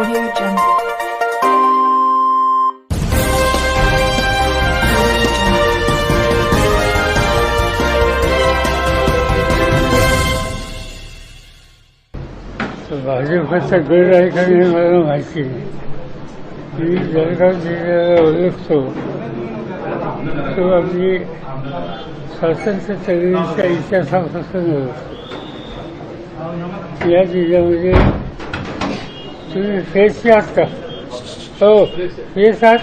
Audio Jungle. भाजपचा गड आहे का नाही मला माहिती नाही मी जळगाव जिल्ह्याला ओळखतो तो आम्ही स्वातंत्र्य चळवळीच्या इतिहासापासून ओळखतो या जिल्ह्यामध्ये तुम्ही फेस आहात का? हो फेस आहात.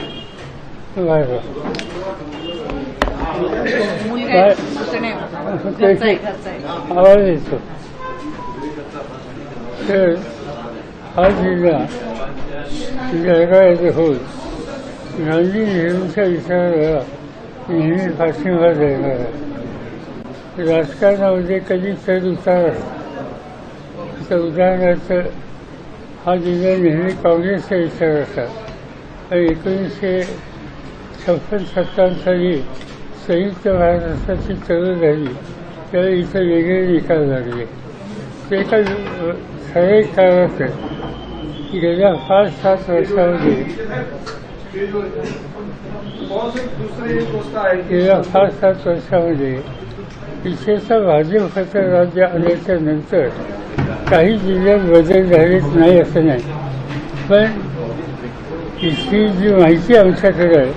आवाज येतो. तर हा जिल्हा जळगाव येथे होत गांधी नेहरूंच्या विचाराला नेहमी पाठिंबा देणार राजकारणामध्ये कधी चढ उतार उदाहरणार्थ हा जिल्हा नेहमी काँग्रेसचा विचार असतात. आणि एकोणीसशे छप्पन सत्तावन्न साली संयुक्त महाराष्ट्राची चळवळ झाली. त्यावेळी इथं वेगळे निकाल लागले. ते एका ठराविक काळात गेल्या पाच सात वर्षामध्ये गेल्या पाच सात वर्षामध्ये विशेषतः भाजपचं राज्य आल्याच्यानंतर काही जिल्ह्यात बदल झालेच नाही असं नाही. पण इथली जी माहिती आमच्याकडे आहे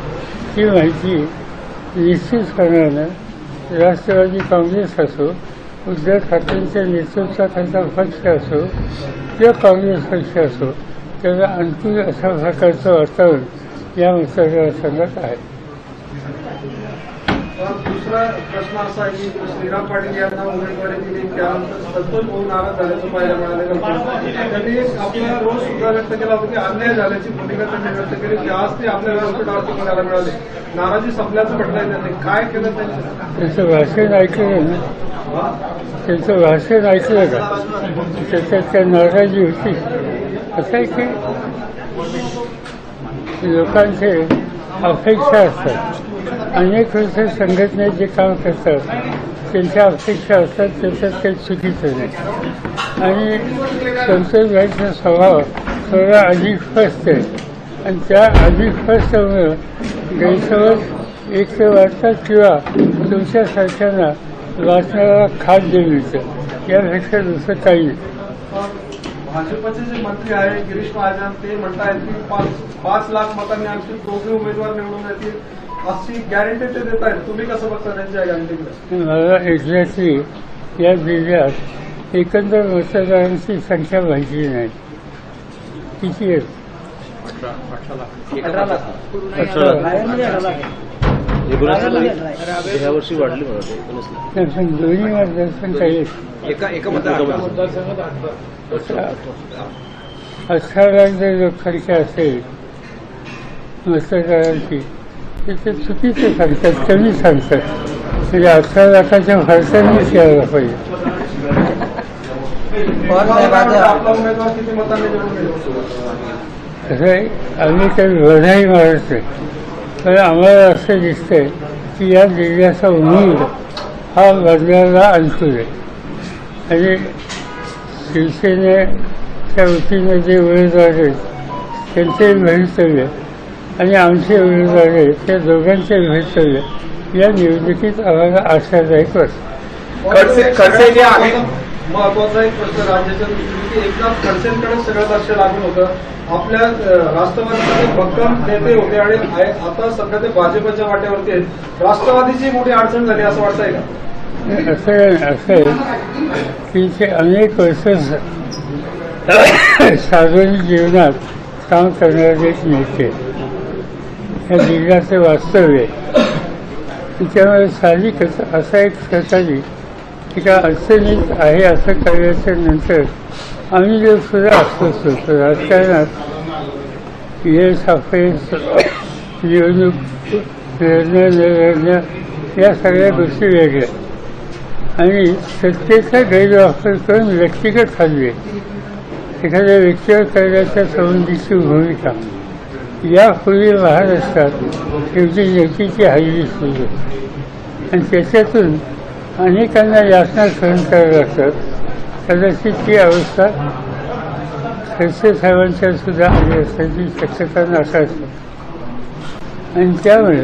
ती माहिती निश्चित निश्चितपणानं राष्ट्रवादी काँग्रेस असो उद्धव ठाकरेंच्या नेतृत्वाखालचा पक्ष असो किंवा काँग्रेस पक्ष असो त्याला अनुकूल अशा प्रकारचं वातावरण या मतदारसंघात आहे. दुसरा प्रश्न असा आहे की श्रीराम पाटील यांना उमेदवारी दिली त्यानंतर संतोष भाऊ नाराज झाल्याचं पाहायला मिळालेलं. त्यांनी आपला रोष सुद्धा व्यक्त केला होता की अन्याय झाल्याची भूमिका त्यांनी व्यक्त केली की आज ते आपल्या विरोधात अर्ज करायला मिळाले. नाराजी संपल्याचं म्हटलंय त्यांनी. काय केलं त्यांनी? त्याचं भाषण ऐकलं ना? त्यांचं भाषण ऐकलं का? त्याच्यात त्या नाराजी होती? असं आहे की? लोकांचे अपेक्षा असतात अनेक वेळेस संघटनेत जे काम करतात त्यांच्या अपेक्षा असतात त्याच्यात काही चुकीचं नाही. आणि संसदभाईचा स्वभाव थोडा अधिक स्पष्ट आहे. आणि त्या अधिक स्पष्टमुळं गैरसमज एक तर वाटतात किंवा तुमच्यासारख्यांना वाचनाला खाद्य देण्याचं यापेक्षा दुसरं काही नाही. भाजपचे जे मंत्री आहे गिरीश महाजन ते म्हणतायत की पाच पाच लाख मतांनी आणखी दोघे उमेदवार निवडून येतील अशी गॅरंटी ते देत आहेत. तुम्ही कसं बघता त्यांच्या गॅरंटीकडे मला या जिल्ह्यात एकंदर मतदारांची संख्या माहिती नाही. किती आहेत वाटतं, एकोणीस लाख. एका एका मतदार अठरा जर लोकसंख्या असेल मतदारांची तर ते चुकीचे सांगतात कमी सांगतात. म्हणजे अठरा लाखाच्या फरकांनीच यायला पाहिजे. आहे आम्ही काही बधाई मारत नाही तर आम्हाला असं दिसतंय की या जिल्ह्याचा उमेद हा बदलाला अनुकूल आहे आणि शिवसेनेच्या वतीने जे उमेदवार आहेत त्यांचे भवितव्य आणि आमचे उमेदवार आहेत त्या दोघांचे भवितव्य या निवडणुकीत आम्हाला आशादायक वाटतं. खडसे खडसे जे आहेत महत्त्वाचा एक प्रश्न राज्याच्या दृष्टीने एकनाथ खडसेंकडे सगळं लक्ष लागून होतं. आपल्या राष्ट्रवादीचे भक्कम नेते होते आणि आता सध्या ते भाजपच्या वाट्यावरती आहेत. राष्ट्रवादीची मोठी अडचण झाली असं वाटतंय का? असं असं आहे की ते अनेक वर्ष सार्वजनिक जीवनात काम करणारे एक नेते या जिल्ह्याचे वास्तव्य त्यामुळे साहजिकच असा एक की काय अडचणीत आहे असं कळल्याच्या नंतर आम्ही जो सुद्धा अस्वस्थ होतो राजकारणात यश अपयश निवडणूक लढणं न लढणं या सगळ्या गोष्टी वेगळ्या. आणि सत्तेचा गैरवापर करून व्यक्तिगत हल्ले एखाद्या व्यक्तीवर करण्याच्या संबंधीची भूमिका. यापूर्वी महाराष्ट्रात शेवटी नेतीची हल्ली सुरू. आणि त्याच्यातून अनेकांना यातना सहन करायला लागतात. कदाचित ती अवस्था? खडसे साहेबांच्या सुद्धा आली असण्याची शक्यता नसायची. आणि त्यामुळे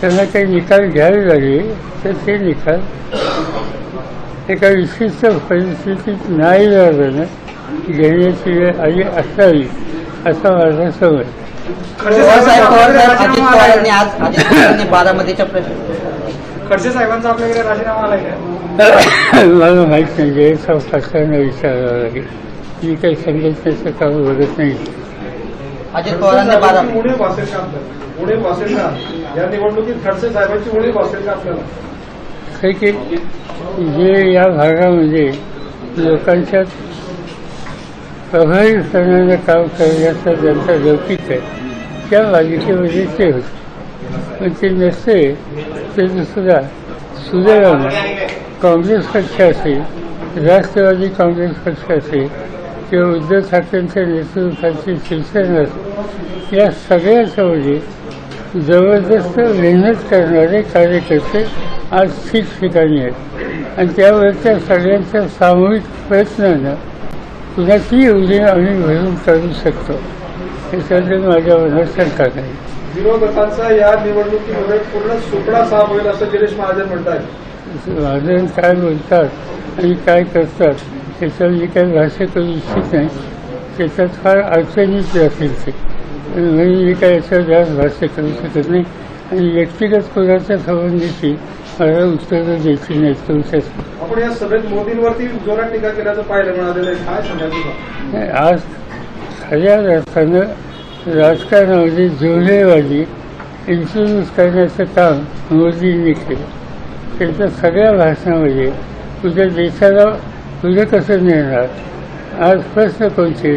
त्यांना काही निकाल घ्यावे लागले तर ते निकाल एका विशिष्ट परिस्थितीत नाही झाल्यानं घेण्याची वेळ आली असावी असा माझा समज. बारामतीच्या प्रश्न खडसे साहेबांचा आपल्याकडे राजीनामा आलाय का? मला माहीत नाही जयसाव खासदारांना विचारावं लागेल. मी काही संघटनेचं काम बघत नाही. अजित पवारांनी का आपल्याला? का? या निवडणुकीत खडसे साहेबांची का आपल्याला? हे की जे या भागामध्ये लोकांच्या प्रभावित करणारं काम करण्याचा ज्यांचा लौकिक आहे त्या मालिकेमध्ये ते होते. पण ते नसते ते सुद्धा सुदैवानं काँग्रेस पक्ष असेल राष्ट्रवादी काँग्रेस पक्ष असेल किंवा उद्धव ठाकरेंच्या नेतृत्वाची शिवसेना असेल या सगळ्याच्यामध्ये जबरदस्त मेहनत करणारे कार्यकर्ते आज ठिकठिकाणी आहेत आणि त्यामुळे त्या सगळ्यांच्या सामूहिक प्रयत्नानं ती योजना आम्ही भरून काढू शकतो हे माझ्या मनात शंका नाही विरोधकांचा या निवडणुकीमध्ये पूर्ण सुपडा साफ होईल असं गिरीश महाजन म्हणतात. महाजन काय बोलतात आणि काय करतात त्याच्यावर मी काही भाष्य करू इच्छित नाही. त्याच्यात फार अडचणीच असेल ते. म्हणून मी काय याच्यावर जास्त भाष्य करू शकत नाही. आणि व्यक्तिगत कोणाच्या संबंधीची मला उत्तरं द्यायची नाहीत तुमच्यासाठी आपण या सभेत मोदींवरती जोरात टीका केल्याचं पाहायला मिळालेलं आहे. काय नाही, आज खऱ्या अर्थानं राजकारणामध्ये जोडेवाली इन्फ्लुएन्स करण्याचं काम मोदींनी केलं. त्यांच्या सगळ्या भाषणामध्ये तुझ्या देशाला तुझं कसं नेणार? आज प्रश्न कोणते?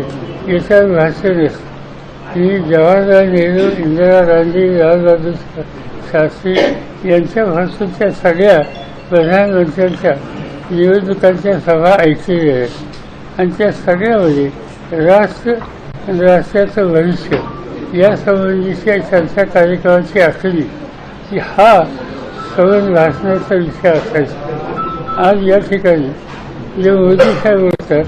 याच्यावर भाष्य नसतं मी जवाहरलाल नेहरू इंदिरा गांधी लालबहादूर शास्त्री शास्त्री भाषेच्या सगळ्या प्रधानमंत्र्यांच्या निवडणुकांच्या सभा ऐकलेल्या आहेत. आणि त्या सगळ्यामध्ये राष्ट्र राष्ट्राचं भविष्य. यासंबंधीच्या चर्चा कार्यक्रमाची आखणी. की हा सवन भाषणाचा विषय असायचा. आज या ठिकाणी जे मोदी साहेब बोलतात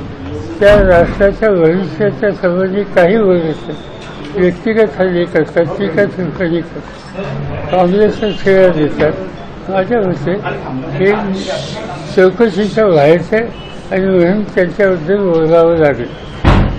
त्या राष्ट्राच्या भविष्याच्या संबंधी काही बोलत असतात. व्यक्तिगत हल्ले करतात टीका चुकणी करतात. काँग्रेसला खेळा देतात. माझ्या मते हे चौकशीच्या बाहेरचं आणि म्हणून त्यांच्याबद्दल बोलावं लागेल.